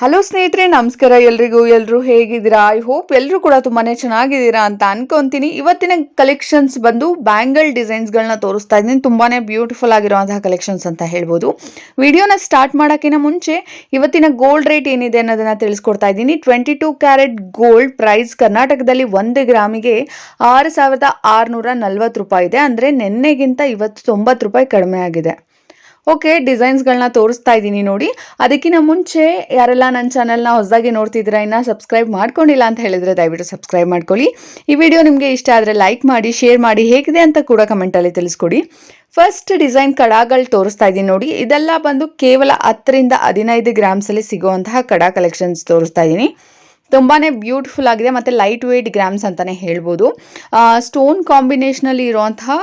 Hello ಸ್ನೇಹಿತರೆ, ನಮಸ್ಕಾರ ಎಲ್ರಿಗೂ. ಎಲ್ಲರೂ ಹೇಗಿದ್ದೀರಾ? ಐ ಹೋಪ್ ಎಲ್ಲರೂ ಕೂಡ ತುಂಬಾನೇ ಚೆನ್ನಾಗಿದ್ದೀರಾ ಅಂತ ಅನ್ಕೊಂತೀನಿ. ಇವತ್ತಿನ ಕಲೆಕ್ಷನ್ಸ್ ಬಂದು ಬ್ಯಾಂಗಲ್ ಡಿಸೈನ್ಸ್ಗಳನ್ನ ತೋರಿಸ್ತಾ ಇದ್ದೀನಿ. ತುಂಬಾನೇ ಬ್ಯೂಟಿಫುಲ್ ಆಗಿರುವಂತಹ ಕಲೆಕ್ಷನ್ಸ್ ಅಂತ ಹೇಳ್ಬೋದು. ವಿಡಿಯೋನ ಸ್ಟಾರ್ಟ್ ಮಾಡೋಕ್ಕಿಂತ ಮುಂಚೆ ಇವತ್ತಿನ ಗೋಲ್ಡ್ ರೇಟ್ ಏನಿದೆ ಅನ್ನೋದನ್ನ ತಿಳಿಸ್ಕೊಡ್ತಾ ಇದ್ದೀನಿ. Twenty two carat gold price ಕರ್ನಾಟಕದಲ್ಲಿ ಒಂದು ಗ್ರಾಮಿಗೆ ಆರು ಸಾವಿರದ ಆರುನೂರ ನಲ್ವತ್ತು ರೂಪಾಯಿ ಇದೆ. ಅಂದರೆ ನಿನ್ನೆಗಿಂತ ಇವತ್ತು ತೊಂಬತ್ತು ರೂಪಾಯಿ ಕಡಿಮೆ ಆಗಿದೆ. ಓಕೆ ಡಿಸೈನ್ಸ್ಗಳನ್ನ ತೋರಿಸ್ತಾ ಇದ್ದೀನಿ ನೋಡಿ. ಅದಕ್ಕಿಂತ ಮುಂಚೆ ಯಾರೆಲ್ಲ ನನ್ನ ಚಾನಲ್ನ ಹೊಸದಾಗಿ ನೋಡ್ತಿದ್ರೆ ಇನ್ನ ಸಬ್ಸ್ಕ್ರೈಬ್ ಮಾಡ್ಕೊಂಡಿಲ್ಲ ಅಂತ ಹೇಳಿದರೆ ದಯವಿಟ್ಟು ಸಬ್ಸ್ಕ್ರೈಬ್ ಮಾಡ್ಕೊಳ್ಳಿ. ಈ ವಿಡಿಯೋ ನಿಮಗೆ ಇಷ್ಟ ಆದರೆ ಲೈಕ್ ಮಾಡಿ ಶೇರ್ ಮಾಡಿ, ಹೇಗಿದೆ ಅಂತ ಕೂಡ ಕಮೆಂಟಲ್ಲಿ ತಿಳಿಸ್ಕೊಡಿ. ಫಸ್ಟ್ ಡಿಸೈನ್ ಕಡಾಗಳು ತೋರಿಸ್ತಾ ಇದ್ದೀನಿ ನೋಡಿ. ಇದೆಲ್ಲ ಬಂದು ಕೇವಲ ಹತ್ತರಿಂದ ಹದಿನೈದು ಗ್ರಾಮ್ಸಲ್ಲಿ ಸಿಗುವಂತಹ ಕಡಾ ಕಲೆಕ್ಷನ್ಸ್ ತೋರಿಸ್ತಾ ಇದ್ದೀನಿ. ತುಂಬಾನೇ ಬ್ಯೂಟಿಫುಲ್ ಆಗಿದೆ ಮತ್ತು ಲೈಟ್ ವೇಟ್ ಗ್ರಾಮ್ಸ್ ಅಂತಲೇ ಹೇಳ್ಬೋದು ಸ್ಟೋನ್ ಕಾಂಬಿನೇಷನಲ್ಲಿ ಇರುವಂತಹ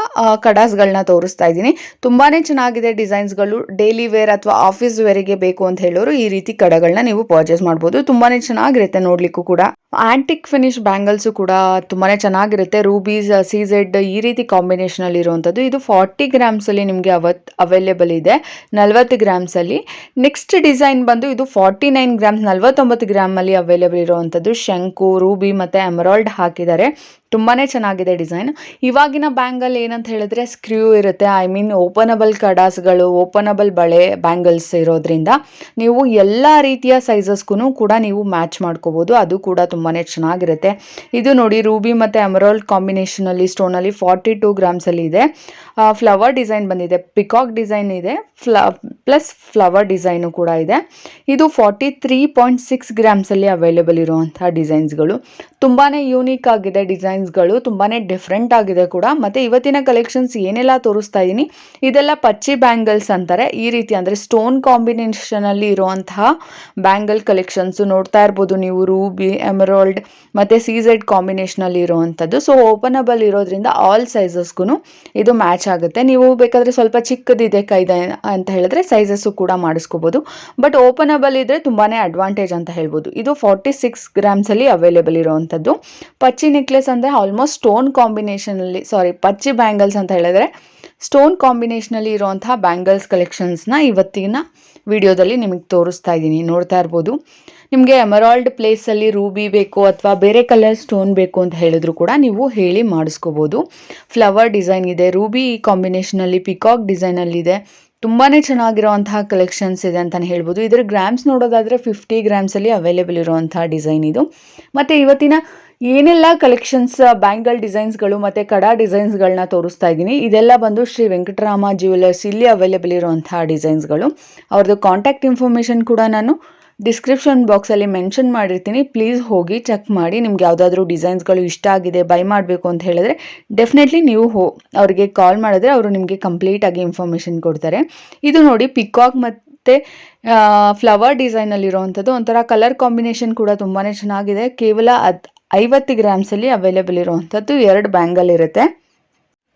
ಕಡಾಸ್ಗಳನ್ನ ತೋರಿಸ್ತಾ ಇದ್ದೀನಿ. ತುಂಬಾ ಚೆನ್ನಾಗಿದೆ ಡಿಸೈನ್ಸ್ಗಳು ಡೈಲಿ ವೇರ್ ಅಥವಾ ಆಫೀಸ್ ವೇರಿಗೆ ಬೇಕು ಅಂತ ಹೇಳೋರು ಈ ರೀತಿ ಕಡಗಳನ್ನ ನೀವು ಪರ್ಚೇಸ್ ಮಾಡ್ಬೋದು. ತುಂಬಾ ಚೆನ್ನಾಗಿರುತ್ತೆ ನೋಡಲಿಕ್ಕೂ ಕೂಡ. ಆಂಟಿಕ್ ಫಿನಿಶ್ ಬ್ಯಾಂಗಲ್ಸು ಕೂಡ ತುಂಬಾ ಚೆನ್ನಾಗಿರುತ್ತೆ. ರೂಬೀಸ್ ಸೀಝೆಡ್ ಈ ರೀತಿ ಕಾಂಬಿನೇಷನಲ್ಲಿ ಇರುವಂಥದ್ದು ಇದು ಫಾರ್ಟಿ ಗ್ರಾಮ್ಸಲ್ಲಿ ನಿಮಗೆ ಅವತ್ ಅವೈಲೇಬಲ್ ಇದೆ. ನಲ್ವತ್ತು ಗ್ರಾಮ್ಸಲ್ಲಿ ನೆಕ್ಸ್ಟ್ ಡಿಸೈನ್ ಬಂದು ಇದು ಫಾರ್ಟಿ ನೈನ್ ಗ್ರಾಮ್ಸ್ ನಲ್ವತ್ತೊಂಬತ್ತು ಗ್ರಾಮಲ್ಲಿ ಅವೈಲೇಬಲ್ ಇರುವಂಥದ್ದು ಶಂಕು, ರೂಬಿ ಮತ್ತು ಎಮರಾಲ್ಡ್ ಹಾಕಿದ್ದಾರೆ. ತುಂಬಾ ಚೆನ್ನಾಗಿದೆ ಡಿಸೈನ್. ಇವಾಗಿನ ಬ್ಯಾಂಗಲ್ ಏನಂತ ಹೇಳಿದ್ರೆ ಸ್ಕ್ರ್ಯೂ ಇರುತ್ತೆ. ಐ ಮೀನ್ ಓಪನಬಲ್ ಕಡಾಸ್ಗಳು, ಓಪನಬಲ್ ಬಳೆ ಬ್ಯಾಂಗಲ್ಸ್ ಇರೋದ್ರಿಂದ ನೀವು ಎಲ್ಲ ರೀತಿಯ ಸೈಜಸ್ಗೂ ಕೂಡ ನೀವು ಮ್ಯಾಚ್ ಮಾಡ್ಕೋಬೋದು. ಅದು ಕೂಡ ತುಂಬಾ ಚೆನ್ನಾಗಿರುತ್ತೆ. ಇದು ನೋಡಿ ರೂಬಿ ಮತ್ತು ಎಮರಾಲ್ಡ್ ಕಾಂಬಿನೇಷನಲ್ಲಿ ಸ್ಟೋನಲ್ಲಿ ಫಾರ್ಟಿ ಟೂ ಗ್ರಾಮ್ಸಲ್ಲಿ ಇದೆ. ಫ್ಲವರ್ ಡಿಸೈನ್ ಬಂದಿದೆ. ಪಿಕಾಕ್ ಡಿಸೈನ್ ಇದೆ. ಫ್ಲ, ಪ್ಲಸ್ ಫ್ಲವರ್ ಡಿಸೈನು ಕೂಡ ಇದೆ. ಇದು ಫಾರ್ಟಿ ತ್ರೀ ಪಾಯಿಂಟ್ ಸಿಕ್ಸ್ ಗ್ರಾಮ್ಸಲ್ಲಿ ಅವೈಲೇಬಲ್ ಇರುವಂಥ ಡಿಸೈನ್ಸ್ಗಳು. ತುಂಬಾ ಯೂನಿಕ್ ಆಗಿದೆ ಡಿಸೈನ್ಸ್ಗಳು ತುಂಬಾ ಡಿಫ್ರೆಂಟ್ ಆಗಿದೆ ಕೂಡ. ಮತ್ತು ಇವತ್ತಿನ ಕಲೆಕ್ಷನ್ಸ್ ಏನೆಲ್ಲ ತೋರಿಸ್ತಾ ಇದ್ದೀನಿ ಇದೆಲ್ಲ ಪಚ್ಚಿ ಬ್ಯಾಂಗಲ್ಸ್ ಅಂತಾರೆ. ಈ ರೀತಿ ಅಂದರೆ ಸ್ಟೋನ್ ಕಾಂಬಿನೇಷನಲ್ಲಿ ಇರುವಂತಹ ಬ್ಯಾಂಗಲ್ ಕಲೆಕ್ಷನ್ಸು ನೋಡ್ತಾ ಇರ್ಬೋದು ನೀವು. ರೂಬಿ ಎಮರಾಲ್ಡ್ ಮತ್ತು ಸೀಸೆಡ್ ಕಾಂಬಿನೇಷನಲ್ಲಿ ಇರುವಂಥದ್ದು. ಸೊ ಓಪನಬಲ್ ಇರೋದ್ರಿಂದ ಆಲ್ ಸೈಜಸ್ಗೂ ಇದು ಮ್ಯಾಚ್ ಆಗುತ್ತೆ. ನೀವು ಬೇಕಾದರೆ ಸ್ವಲ್ಪ ಚಿಕ್ಕದಿದೆ ಕೈದ ಅಂತ ಹೇಳಿದ್ರೆ ಸೈಜಸ್ಸು ಕೂಡ ಮಾಡಿಸ್ಕೋಬೋದು. ಬಟ್ ಓಪನಬಲ್ ಇದ್ದರೆ ತುಂಬಾ ಅಡ್ವಾಂಟೇಜ್ ಅಂತ ಹೇಳ್ಬೋದು. ಇದು ಫಾರ್ಟಿ ಸಿಕ್ಸ್ ಗ್ರಾಮ್ಸಲ್ಲಿ ಅವೈಲೇಬಲ್ ಇರುವಂಥದ್ದು. ಪಚ್ಚಿ ನೆಕ್ಲೆಸ್ ಅಂದರೆ ಆಲ್ಮೋಸ್ಟ್ ಸ್ಟೋನ್ ಕಾಂಬಿನೇಷನಲ್ಲಿ ಸಾರಿ ಪಚ್ಚಿ ಬ್ಯಾಂಗಲ್ಸ್ ಅಂತ ಹೇಳಿದ್ರೆ ಸ್ಟೋನ್ ಕಾಂಬಿನೇಷನಲ್ಲಿ ಇರುವಂತಹ ಬ್ಯಾಂಗಲ್ಸ್ ಕಲೆಕ್ಷನ್ಸ್ನ ಇವತ್ತಿನ ವಿಡಿಯೋದಲ್ಲಿ ನಿಮಗೆ ತೋರಿಸ್ತಾ ಇದ್ದೀನಿ. ನೋಡ್ತಾ ಇರ್ಬೋದು. ನಿಮಗೆ ಎಮರಾಲ್ಡ್ ಪ್ಲೇಸಲ್ಲಿ ರೂಬಿ ಬೇಕು ಅಥವಾ ಬೇರೆ ಕಲರ್ ಸ್ಟೋನ್ ಬೇಕು ಅಂತ ಹೇಳಿದ್ರು ಕೂಡ ನೀವು ಹೇಳಿ ಮಾಡಿಸ್ಕೋಬೋದು. ಫ್ಲವರ್ ಡಿಸೈನ್ ಇದೆ ರೂಬಿ ಕಾಂಬಿನೇಷನಲ್ಲಿ ಪಿಕಾಕ್ ಡಿಸೈನಲ್ಲಿದೆ ತುಂಬಾ ಚೆನ್ನಾಗಿರುವಂತಹ ಕಲೆಕ್ಷನ್ಸ್ ಇದೆ ಅಂತಲೇ ಹೇಳ್ಬೋದು. ಇದರ ಗ್ರಾಮ್ಸ್ ನೋಡೋದಾದರೆ ಫಿಫ್ಟಿ ಗ್ರಾಮ್ಸಲ್ಲಿ ಅವೈಲೇಬಲ್ ಇರುವಂತಹ ಡಿಸೈನ್ ಇದು. ಮತ್ತು ಇವತ್ತಿನ ಏನೆಲ್ಲ ಕಲೆಕ್ಷನ್ಸ್ ಬ್ಯಾಂಗಲ್ ಡಿಸೈನ್ಸ್ಗಳು ಮತ್ತು ಕಡಾ ಡಿಸೈನ್ಸ್ಗಳನ್ನ ತೋರಿಸ್ತಾ ಇದ್ದೀನಿ. ಇದೆಲ್ಲ ಬಂದು ಶ್ರೀ ವೆಂಕಟರಾಮ ಜ್ಯುವೆಲರ್ಸ್ ಇಲ್ಲಿ ಅವೈಲೇಬಲ್ ಇರುವಂತಹ ಡಿಸೈನ್ಸ್ಗಳು ಅವ್ರದ್ದು ಕಾಂಟ್ಯಾಕ್ಟ್ ಇನ್ಫಾರ್ಮೇಷನ್ ಕೂಡ ನಾನು ಡಿಸ್ಕ್ರಿಪ್ಷನ್ ಬಾಕ್ಸಲ್ಲಿ ಮೆನ್ಷನ್ ಮಾಡಿರ್ತೀನಿ. ಪ್ಲೀಸ್ ಹೋಗಿ ಚೆಕ್ ಮಾಡಿ. ನಿಮ್ಗೆ ಯಾವುದಾದ್ರೂ ಡಿಸೈನ್ಸ್ಗಳು ಇಷ್ಟ ಆಗಿದೆ, ಬೈ ಮಾಡಬೇಕು ಅಂತ ಹೇಳಿದ್ರೆ ಡೆಫಿನೆಟ್ಲಿ ನೀವು ಹೋ, ಅವರಿಗೆ ಕಾಲ್ ಮಾಡಿದ್ರೆ ಅವರು ನಿಮಗೆ ಕಂಪ್ಲೀಟಾಗಿ ಇನ್ಫಾರ್ಮೇಷನ್ ಕೊಡ್ತಾರೆ. ಇದು ನೋಡಿ ಪಿಕಾಕ್ ಮತ್ತು ಫ್ಲವರ್ ಡಿಸೈನಲ್ಲಿರುವಂಥದ್ದು ಒಂಥರ ಕಲರ್ ಕಾಂಬಿನೇಷನ್ ಕೂಡ ತುಂಬಾ ಚೆನ್ನಾಗಿದೆ. ಕೇವಲ ಅದು ಐವತ್ತು ಗ್ರಾಮ್ಸಲ್ಲಿ ಅವೈಲೇಬಲ್ ಇರುವಂಥದ್ದು ಎರಡು ಬ್ಯಾಂಗಲ್ ಇರುತ್ತೆ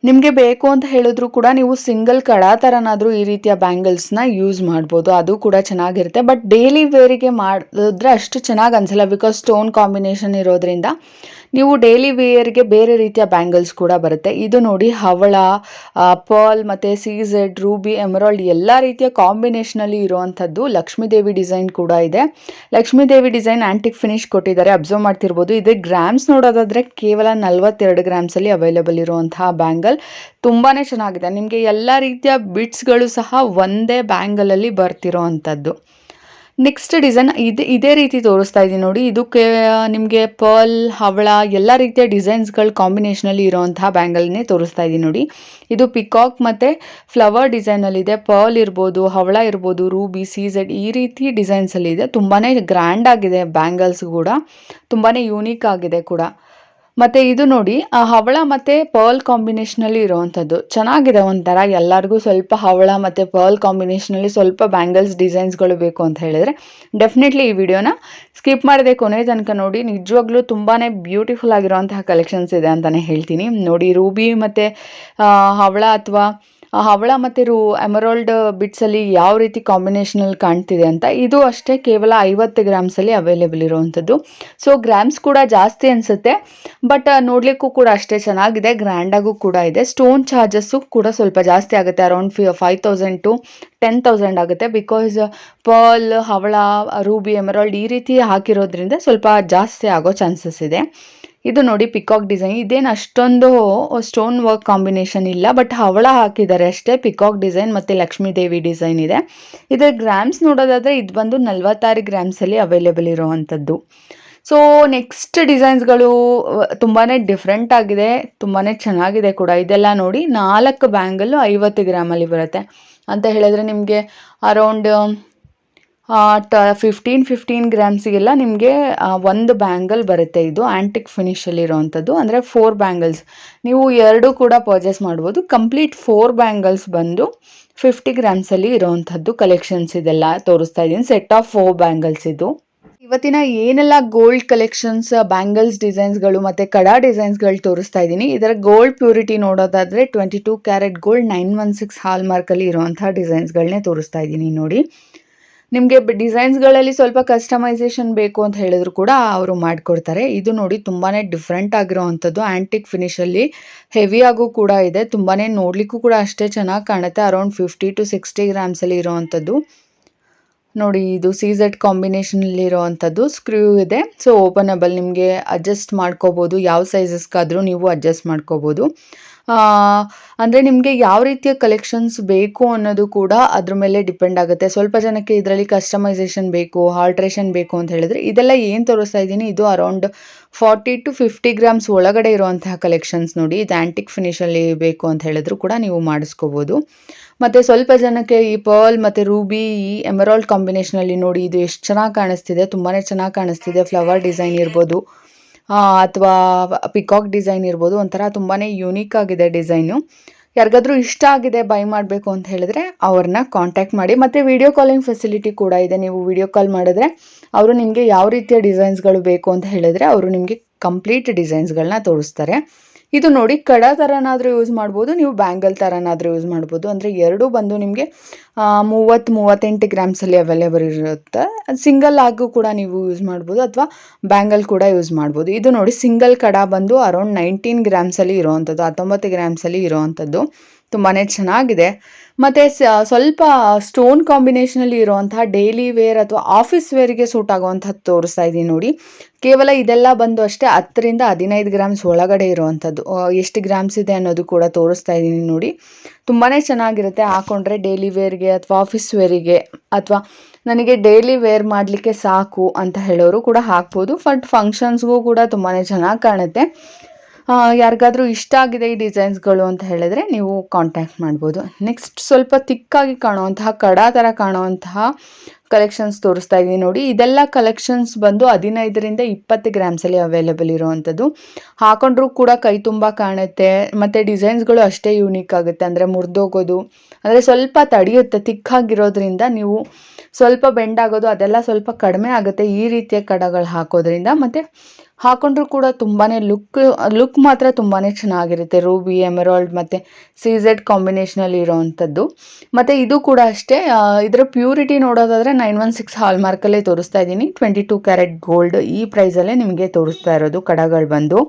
ನಿಮಗೆ ಬೇಕು ಅಂತ ಹೇಳಿದ್ರು ಕೂಡ ನೀವು ಸಿಂಗಲ್ ಕಡಾ ಥರನಾದರೂ ಈ ರೀತಿಯ ಬ್ಯಾಂಗಲ್ಸ್ನ ಯೂಸ್ ಮಾಡ್ಬೋದು. ಅದು ಕೂಡ ಚೆನ್ನಾಗಿರುತ್ತೆ. ಬಟ್ ಡೈಲಿ ವೇರಿಗೆ ಮಾಡಿದ್ರೆ ಅಷ್ಟು ಚೆನ್ನಾಗಿ ಅನಿಸಲ್ಲ ಬಿಕಾಸ್ ಸ್ಟೋನ್ ಕಾಂಬಿನೇಷನ್ ಇರೋದ್ರಿಂದ. ನೀವು ಡೈಲಿ ವೇರ್ಗೆ ಬೇರೆ ರೀತಿಯ ಬ್ಯಾಂಗಲ್ಸ್ ಕೂಡ ಬರುತ್ತೆ. ಇದು ನೋಡಿ ಹವಳ ಪರ್ಲ್ ಮತ್ತು ಸೀಝೆಡ್ ರೂಬಿ ಎಮರಾಲ್ಡ್ ಎಲ್ಲ ರೀತಿಯ ಕಾಂಬಿನೇಷನಲ್ಲಿ ಇರುವಂಥದ್ದು ಲಕ್ಷ್ಮೀದೇವಿ ಡಿಸೈನ್ ಕೂಡ ಇದೆ. ಲಕ್ಷ್ಮೀದೇವಿ ಡಿಸೈನ್ ಆ್ಯಂಟಿಕ್ ಫಿನಿಶ್ ಕೊಟ್ಟಿದ್ದಾರೆ. ಅಬ್ಸರ್ವ್ ಮಾಡ್ತಿರ್ಬೋದು. ಇದು ಗ್ರಾಮ್ಸ್ ನೋಡೋದಾದರೆ ಕೇವಲ ನಲ್ವತ್ತೆರಡು ಗ್ರಾಮ್ಸಲ್ಲಿ ಅವೈಲೇಬಲ್ ಇರುವಂತಹ ಬ್ಯಾಂಗಲ್ ತುಂಬಾ ಚೆನ್ನಾಗಿದೆ. ನಿಮಗೆ ಎಲ್ಲ ರೀತಿಯ ಬಿಟ್ಸ್ಗಳು ಸಹ ಒಂದೇ ಬ್ಯಾಂಗಲಲ್ಲಿ ಬರ್ತಿರೋ ಅಂಥದ್ದು ನೆಕ್ಸ್ಟ್ ಡಿಸೈನ್ ಇದು, ಇದೇ ರೀತಿ ತೋರಿಸ್ತಾ ಇದ್ದೀನಿ ನೋಡಿ. ಇದಕ್ಕೆ ನಿಮಗೆ ಪರ್ಲ್ ಹವಳ, ಎಲ್ಲ ರೀತಿಯ ಡಿಸೈನ್ಸ್ಗಳ ಕಾಂಬಿನೇಷನಲ್ಲಿ ಇರೋವಂಥ ಬ್ಯಾಂಗಲ್ನೇ ತೋರಿಸ್ತಾ ಇದ್ದೀನಿ ನೋಡಿ. ಇದು ಪಿಕಾಕ್ ಮತ್ತು ಫ್ಲವರ್ ಡಿಸೈನಲ್ಲಿದೆ ಪರ್ಲ್ ಇರ್ಬೋದು, ಹವಳ ಇರ್ಬೋದು ರೂಬಿ ಸೀಸೆಡ್ ಈ ರೀತಿ ಡಿಸೈನ್ಸಲ್ಲಿ ಇದೆ. ತುಂಬಾ ಗ್ರ್ಯಾಂಡ್ ಆಗಿದೆ ಬ್ಯಾಂಗಲ್ಸ್ ಕೂಡ. ತುಂಬಾ ಯೂನಿಕ್ ಆಗಿದೆ ಕೂಡ. ಮತ್ತು ಇದು ನೋಡಿ, ಆ ಹವಳ ಮತ್ತು ಪರ್ಲ್ ಕಾಂಬಿನೇಷನಲ್ಲಿ ಇರುವಂತದ್ದು ಚೆನ್ನಾಗಿದೆ ಒಂಥರ, ಎಲ್ಲರಿಗೂ ಸ್ವಲ್ಪ ಹವಳ ಮತ್ತು ಪರ್ಲ್ ಕಾಂಬಿನೇಷನಲ್ಲಿ ಸ್ವಲ್ಪ ಬ್ಯಾಂಗಲ್ಸ್ ಡಿಸೈನ್ಸ್ಗಳು ಬೇಕು ಅಂತ ಹೇಳಿದ್ರೆ ಡೆಫಿನೆಟ್ಲಿ ಈ ವಿಡಿಯೋನ ಸ್ಕಿಪ್ ಮಾಡದೆ ಕೊನೆ ತನಕ ನೋಡಿ. ನಿಜವಾಗ್ಲೂ ತುಂಬಾ ಬ್ಯೂಟಿಫುಲ್ ಆಗಿರುವಂತಹ ಕಲೆಕ್ಷನ್ಸ್ ಇದೆ ಅಂತಲೇ ಹೇಳ್ತೀನಿ. ನೋಡಿ ರೂಬಿ ಮತ್ತು ಹವಳ ಅಥವಾ ಹವಳ ಮತ್ತು ರೂ ಎಮರಾಲ್ಡ್ ಬಿಟ್ಸಲ್ಲಿ ಯಾವ ರೀತಿ ಕಾಂಬಿನೇಷನಲ್ಲಿ ಕಾಣ್ತಿದೆ ಅಂತ, ಇದು ಅಷ್ಟೇ ಕೇವಲ ಐವತ್ತು ಗ್ರಾಮ್ಸಲ್ಲಿ ಅವೈಲೇಬಲ್ ಇರುವಂಥದ್ದು. ಸೊ ಗ್ರಾಮ್ಸ್ ಕೂಡ ಜಾಸ್ತಿ ಅನಿಸುತ್ತೆ ಬಟ್ ನೋಡಲಿಕ್ಕೂ ಕೂಡ ಅಷ್ಟೇ ಚೆನ್ನಾಗಿದೆ ಗ್ರ್ಯಾಂಡಾಗೂ ಕೂಡ ಇದೆ. ಸ್ಟೋನ್ ಚಾರ್ಜಸ್ಸು ಕೂಡ ಸ್ವಲ್ಪ ಜಾಸ್ತಿ ಆಗುತ್ತೆ around five to ten thousand ಆಗುತ್ತೆ. ಬಿಕಾಸ್ ಪರ್ಲ್ ಹವಳ ರೂಬಿ ಎಮರಾಲ್ಡ್ ಈ ರೀತಿ ಹಾಕಿರೋದ್ರಿಂದ ಸ್ವಲ್ಪ ಜಾಸ್ತಿ ಆಗೋ ಚಾನ್ಸಸ್ ಇದೆ. ಇದು ನೋಡಿ ಪಿಕಾಕ್ ಡಿಸೈನ್ ಇದೇನು ಅಷ್ಟೊಂದು ಸ್ಟೋನ್ ವರ್ಕ್ ಕಾಂಬಿನೇಷನ್ ಇಲ್ಲ ಬಟ್ ಹವಳ ಹಾಕಿದ್ದಾರೆ ಅಷ್ಟೇ. ಪಿಕಾಕ್ ಡಿಸೈನ್ ಮತ್ತು ಲಕ್ಷ್ಮೀ ದೇವಿ ಡಿಸೈನ್ ಇದೆ. ಇದರ ಗ್ರಾಮ್ಸ್ ನೋಡೋದಾದರೆ ಇದು ಬಂದು ನಲ್ವತ್ತಾರು ಗ್ರಾಮ್ಸಲ್ಲಿ ಅವೈಲೇಬಲ್ ಇರೋವಂಥದ್ದು ಸೊ ನೆಕ್ಸ್ಟ್ ಡಿಸೈನ್ಸ್ಗಳು ತುಂಬಾ ಡಿಫ್ರೆಂಟ್ ಆಗಿದೆ ತುಂಬಾ ಚೆನ್ನಾಗಿದೆ ಕೂಡ. ಇದೆಲ್ಲ ನೋಡಿ ನಾಲ್ಕು ಬ್ಯಾಂಗಲ್ಲು ಐವತ್ತು ಗ್ರಾಮಲ್ಲಿ ಬರುತ್ತೆ. ಅಂತ ಹೇಳಿದ್ರೆ ನಿಮಗೆ ಅರೌಂಡ್ ಟ ಫಿಫ್ಟೀನ್ ಫಿಫ್ಟೀನ್ ಗ್ರಾಮ್ಸಿಗೆಲ್ಲ ನಿಮಗೆ ಒಂದು ಬ್ಯಾಂಗಲ್ ಬರುತ್ತೆ ಇದು ಆ್ಯಂಟಿಕ್ ಫಿನಿಷಲ್ಲಿ ಇರೋವಂಥದ್ದು ಅಂದರೆ ಫೋರ್ ಬ್ಯಾಂಗಲ್ಸ್ ನೀವು ಎರಡೂ ಕೂಡ ಪರ್ಚೇಸ್ ಮಾಡ್ಬೋದು. ಕಂಪ್ಲೀಟ್ ಫೋರ್ ಬ್ಯಾಂಗಲ್ಸ್ ಬಂದು ಫಿಫ್ಟಿ ಗ್ರಾಮ್ಸಲ್ಲಿ ಇರೋವಂಥದ್ದು ಕಲೆಕ್ಷನ್ಸ್ ಇದೆಲ್ಲ ತೋರಿಸ್ತಾ ಇದ್ದೀನಿ. ಸೆಟ್ ಆಫ್ ಫೋರ್ ಬ್ಯಾಂಗಲ್ಸ್ ಇದು. ಇವತ್ತಿನ ಏನೆಲ್ಲ ಗೋಲ್ಡ್ ಕಲೆಕ್ಷನ್ಸ್ ಬ್ಯಾಂಗಲ್ಸ್ ಡಿಸೈನ್ಸ್ಗಳು ಮತ್ತು ಕಡಾ ಡಿಸೈನ್ಸ್ಗಳು ತೋರಿಸ್ತಾ ಇದ್ದೀನಿ. ಇದರ ಗೋಲ್ಡ್ ಪ್ಯೂರಿಟಿ ನೋಡೋದಾದರೆ twenty two carat gold nine one six ಹಾಲ್ ಮಾರ್ಕಲ್ಲಿ ಇರುವಂಥ ಡಿಸೈನ್ಸ್ಗಳನ್ನೇ ತೋರಿಸ್ತಾ ಇದ್ದೀನಿ ನೋಡಿ. ನಿಮಗೆ ಡಿಸೈನ್ಸ್ಗಳಲ್ಲಿ ಸ್ವಲ್ಪ ಕಸ್ಟಮೈಸೇಷನ್ ಬೇಕು ಅಂತ ಹೇಳಿದ್ರು ಕೂಡ ಅವರು ಮಾಡಿಕೊಡ್ತಾರೆ. ಇದು ನೋಡಿ ತುಂಬಾ ಡಿಫ್ರೆಂಟ್ ಆಗಿರೋವಂಥದ್ದು. ಆ್ಯಂಟಿಕ್ ಫಿನಿಷಲ್ಲಿ ಹೆವಿಯಾಗೂ ಕೂಡ ಇದೆ. ತುಂಬಾ ನೋಡಲಿಕ್ಕೂ ಕೂಡ ಅಷ್ಟೇ ಚೆನ್ನಾಗಿ ಕಾಣುತ್ತೆ. ಅರೌಂಡ್ ಫಿಫ್ಟಿ ಟು ಸಿಕ್ಸ್ಟಿ ಗ್ರಾಮ್ಸಲ್ಲಿ ಇರೋವಂಥದ್ದು. ನೋಡಿ, ಇದು ಸಿ ಝೆಡ್ ಕಾಂಬಿನೇಷನಲ್ಲಿ ಇರೋವಂಥದ್ದು. ಸ್ಕ್ರೂ ಇದೆ. ಸೊ ಓಪನಬಲ್ ನಿಮಗೆ ಅಡ್ಜಸ್ಟ್ ಮಾಡ್ಕೋಬೋದು. ಯಾವ ಸೈಜಸ್ಗಾದರೂ ನೀವು ಅಡ್ಜಸ್ಟ್ ಮಾಡ್ಕೋಬೋದು. ಅಂದರೆ ನಿಮಗೆ ಯಾವ ರೀತಿಯ ಕಲೆಕ್ಷನ್ಸ್ ಬೇಕು ಅನ್ನೋದು ಕೂಡ ಅದ್ರ ಮೇಲೆ ಡಿಪೆಂಡ್ ಆಗುತ್ತೆ. ಸ್ವಲ್ಪ ಜನಕ್ಕೆ ಇದರಲ್ಲಿ ಕಸ್ಟಮೈಸೇಷನ್ ಬೇಕು ಆಲ್ಟ್ರೇಷನ್ ಬೇಕು ಅಂತ ಹೇಳಿದ್ರೆ ಇದೆಲ್ಲ ಏನು ತೋರಿಸ್ತಾ ಇದ್ದೀನಿ, ಇದು around forty to fifty grams ಒಳಗಡೆ ಇರುವಂತಹ ಕಲೆಕ್ಷನ್ಸ್ ನೋಡಿ. ಇದು ಆ್ಯಂಟಿಕ್ ಫಿನಿಷಲ್ಲಿ ಬೇಕು ಅಂತ ಹೇಳಿದ್ರು ಕೂಡ ನೀವು ಮಾಡಿಸ್ಕೋಬೋದು. ಮತ್ತು ಸ್ವಲ್ಪ ಜನಕ್ಕೆ ಈ ಪರ್ಲ್ ಮತ್ತು ರೂಬಿ ಈ ಎಮರಾಲ್ಡ್ ಕಾಂಬಿನೇಷನಲ್ಲಿ ನೋಡಿ, ಇದು ಎಷ್ಟು ಚೆನ್ನಾಗಿ ಕಾಣಿಸ್ತಿದೆ ತುಂಬಾ ಚೆನ್ನಾಗಿ ಕಾಣಿಸ್ತಿದೆ. ಫ್ಲವರ್ ಡಿಸೈನ್ ಇರ್ಬೋದು. ಅಥವಾ ಪಿಕಾಕ್ ಡಿಸೈನ್ ಇರ್ಬೋದು, ಒಂಥರ ತುಂಬಾ ಯುನೀಕ್ ಆಗಿದೆ ಡಿಸೈನು ಯಾರಿಗಾದ್ರೂ ಇಷ್ಟ ಆಗಿದೆ ಬೈ ಮಾಡಬೇಕು ಅಂತ ಹೇಳಿದ್ರೆ ಅವ್ರನ್ನ ಕಾಂಟ್ಯಾಕ್ಟ್ ಮಾಡಿ. ಮತ್ತು ವಿಡಿಯೋ ಕಾಲಿಂಗ್ ಫೆಸಿಲಿಟಿ ಕೂಡ ಇದೆ. ನೀವು ವಿಡಿಯೋ ಕಾಲ್ ಮಾಡಿದ್ರೆ ಅವರು ನಿಮಗೆ ಯಾವ ರೀತಿಯ ಡಿಸೈನ್ಸ್ಗಳು ಬೇಕು ಅಂತ ಹೇಳಿದ್ರೆ ಅವರು ನಿಮಗೆ ಕಂಪ್ಲೀಟ್ ಡಿಸೈನ್ಸ್ಗಳನ್ನ ತೋರಿಸ್ತಾರೆ. ಇದು ನೋಡಿ ಕಡ ಥರನಾದರೂ ಯೂಸ್ ಮಾಡ್ಬೋದು, ನೀವು ಬ್ಯಾಂಗಲ್ ಥರನಾದರೂ ಯೂಸ್ ಮಾಡ್ಬೋದು. ಅಂದರೆ ಎರಡೂ ಬಂದು ನಿಮಗೆ ಮೂವತ್ತು, ಮೂವತ್ತೆಂಟು ಗ್ರಾಮ್ಸಲ್ಲಿ ಅವೈಲೇಬಲ್ ಇರುತ್ತೆ. ಸಿಂಗಲ್ ಆಗು ಕೂಡ ನೀವು ಯೂಸ್ ಮಾಡ್ಬೋದು, ಅಥವಾ ಬ್ಯಾಂಗಲ್ ಕೂಡ ಯೂಸ್ ಮಾಡ್ಬೋದು. ಇದು ನೋಡಿ ಸಿಂಗಲ್ ಕಡ ಬಂದು ಅರೌಂಡ್ ನೈನ್ಟೀನ್ ಗ್ರಾಮ್ಸಲ್ಲಿ ಇರೋವಂಥದ್ದು, ಹತ್ತೊಂಬತ್ತು ಗ್ರಾಮ್ಸಲ್ಲಿ ಇರೋವಂಥದ್ದು. ತುಂಬಾ ಚೆನ್ನಾಗಿದೆ. ಮತ್ತು ಸ್ವಲ್ಪ ಸ್ಟೋನ್ ಕಾಂಬಿನೇಷನಲ್ಲಿ ಇರುವಂತಹ ಡೈಲಿ ವೇರ್ ಅಥವಾ ಆಫೀಸ್ ವೇರ್ಗೆ ಸೂಟ್ ಆಗುವಂಥದ್ದು ತೋರಿಸ್ತಾ ಇದ್ದೀನಿ ನೋಡಿ. ಕೇವಲ ಇದೆಲ್ಲ ಬಂದು ಅಷ್ಟೇ ಹತ್ತರಿಂದ ಹದಿನೈದು ಗ್ರಾಮ್ಸ್ ಒಳಗಡೆ ಇರುವಂಥದ್ದು. ಎಷ್ಟು ಗ್ರಾಮ್ಸ್ ಇದೆ ಅನ್ನೋದು ಕೂಡ ತೋರಿಸ್ತಾ ಇದ್ದೀನಿ ನೋಡಿ. ತುಂಬಾ ಚೆನ್ನಾಗಿರುತ್ತೆ ಹಾಕೊಂಡ್ರೆ ಡೈಲಿ ವೇರ್ಗೆ ಅಥವಾ ಆಫೀಸ್ ವೇರಿಗೆ ಅಥವಾ ನನಗೆ ಡೈಲಿ ವೇರ್ ಮಾಡಲಿಕ್ಕೆ ಸಾಕು ಅಂತ ಹೇಳೋರು ಕೂಡ ಹಾಕ್ಬೋದು. ಬಟ್ ಫಂಕ್ಷನ್ಸ್ಗೂ ಕೂಡ ತುಂಬಾ ಚೆನ್ನಾಗಿ ಕಾಣುತ್ತೆ. ಯಾರಿಗಾದ್ರೂ ಇಷ್ಟ ಆಗಿದೆ ಈ ಡಿಸೈನ್ಸ್ಗಳು ಅಂತ ಹೇಳಿದ್ರೆ ನೀವು ಕಾಂಟ್ಯಾಕ್ಟ್ ಮಾಡ್ಬೋದು. ನೆಕ್ಸ್ಟ್ ಸ್ವಲ್ಪ ತಿಕ್ಕಾಗಿ ಕಾಣುವಂತಹ, ಕಡ ಥರ ಕಾಣುವಂತಹ ಕಲೆಕ್ಷನ್ಸ್ ತೋರಿಸ್ತಾ ಇದ್ದೀನಿ ನೋಡಿ. ಇದೆಲ್ಲ ಕಲೆಕ್ಷನ್ಸ್ ಬಂದು ಹದಿನೈದರಿಂದ ಇಪ್ಪತ್ತು ಗ್ರಾಮ್ಸಲ್ಲಿ ಅವೈಲೇಬಲ್ ಇರುವಂಥದ್ದು. ಹಾಕೊಂಡ್ರೂ ಕೂಡ ಕೈ ತುಂಬ ಕಾಣುತ್ತೆ. ಮತ್ತು ಡಿಸೈನ್ಸ್ಗಳು ಅಷ್ಟೇ ಯೂನಿಕ್ ಆಗುತ್ತೆ. ಅಂದರೆ ಮುರಿದೋಗೋದು. ಅಂದರೆ ಸ್ವಲ್ಪ ತಡೆಯುತ್ತೆ. ತಿಕ್ಕಾಗಿರೋದ್ರಿಂದ ನೀವು ಸ್ವಲ್ಪ ಬೆಂಡ್ ಆಗೋದು ಅದೆಲ್ಲ ಸ್ವಲ್ಪ ಕಡಿಮೆ ಆಗುತ್ತೆ ಈ ರೀತಿಯ ಕಡಗಳು ಹಾಕೋದ್ರಿಂದ. ಮತ್ತು ಹಾಕೊಂಡ್ರೂ ಕೂಡ ತುಂಬಾ ಲುಕ್ ಲುಕ್ ಮಾತ್ರ ತುಂಬಾ ಚೆನ್ನಾಗಿರುತ್ತೆ. ರೂಬಿ, ಎಮರಾಲ್ಡ್ ಮತ್ತು ಸೀಝೆಡ್ ಕಾಂಬಿನೇಷನಲ್ಲಿ ಇರೋವಂಥದ್ದು. ಮತ್ತು ಇದು ಕೂಡ ಅಷ್ಟೇ ಇದರ ಪ್ಯೂರಿಟಿ ನೋಡೋದಾದರೆ ನೈನ್ ಒನ್ ಸಿಕ್ಸ್ ಹಾಲ್ ಮಾರ್ಕಲ್ಲೇ ತೋರಿಸ್ತಾ ಇದ್ದೀನಿ. ಟ್ವೆಂಟಿ ಟೂ ಕ್ಯಾರೆಟ್ ಗೋಲ್ಡ್ ಈ ಪ್ರೈಸಲ್ಲೇ ನಿಮಗೆ ತೋರಿಸ್ತಾ ಇರೋದು ಕಡಗಳು ಬಂದು.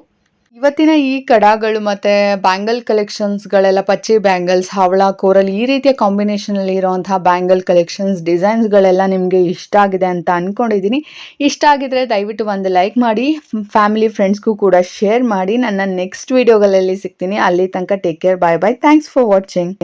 ಇವತ್ತಿನ ಈ ಕಡಾಗಳು ಮತ್ತು ಬ್ಯಾಂಗಲ್ ಕಲೆಕ್ಷನ್ಸ್ಗಳೆಲ್ಲ ಪಚ್ಚಿ ಬ್ಯಾಂಗಲ್ಸ್ ಹವಳ, ಕೋರಲ್ ಈ ರೀತಿಯ ಕಾಂಬಿನೇಷನಲ್ಲಿ ಇರುವಂತಹ ಬ್ಯಾಂಗಲ್ ಕಲೆಕ್ಷನ್ಸ್ ಡಿಸೈನ್ಸ್ಗಳೆಲ್ಲ ನಿಮಗೆ ಇಷ್ಟ ಆಗಿದೆ ಅಂತ ಅಂದ್ಕೊಂಡಿದ್ದೀನಿ ಇಷ್ಟ ಆಗಿದ್ರೆ ದಯವಿಟ್ಟು ಒಂದು ಲೈಕ್ ಮಾಡಿ ಫ್ಯಾಮಿಲಿ ಫ್ರೆಂಡ್ಸ್ಗೂ ಕೂಡ ಶೇರ್ ಮಾಡಿ. ನನ್ನ ನೆಕ್ಸ್ಟ್ ವೀಡಿಯೋಗಳಲ್ಲಿ ಸಿಗ್ತೀನಿ. ಅಲ್ಲಿ ತನಕ take care bye bye thanks for watching